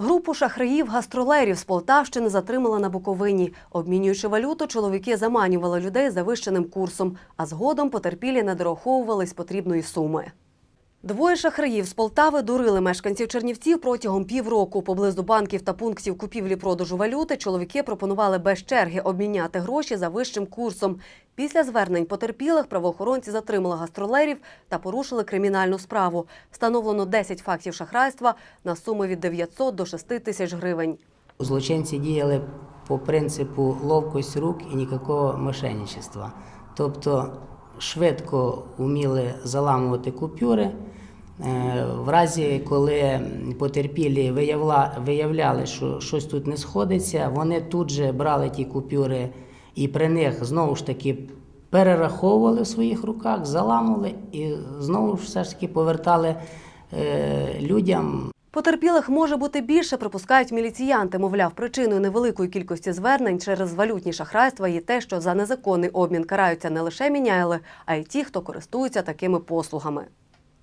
Групу шахраїв-гастролерів з Полтавщини затримали на Буковині. Обмінюючи валюту, чоловіки заманювали людей завищеним курсом, а згодом потерпілі не дораховувались потрібної суми. Двоє шахраїв з Полтави дурили мешканців Чернівців протягом півроку. Поблизу банків та пунктів купівлі-продажу валюти чоловіки пропонували без черги обміняти гроші за вищим курсом. Після звернень потерпілих правоохоронці затримали гастролерів та порушили кримінальну справу. Встановлено 10 фактів шахрайства на суми від 900 до 6 тисяч гривень. Злочинці діяли по принципу ловкость рук і ніякого мошенничества. Тобто швидко вміли заламувати купюри. Е, В разі, коли потерпілі виявляли, що щось тут не сходиться, вони тут же брали ті купюри і при них знову ж таки перераховували в своїх руках, заламували і знову ж все ж таки повертали е, людям Потерпілих може бути більше, припускають міліціянти. Мовляв, причиною невеликої кількості звернень через валютні шахрайства є те, що за незаконний обмін караються не лише міняйли, а й ті, хто користуються такими послугами.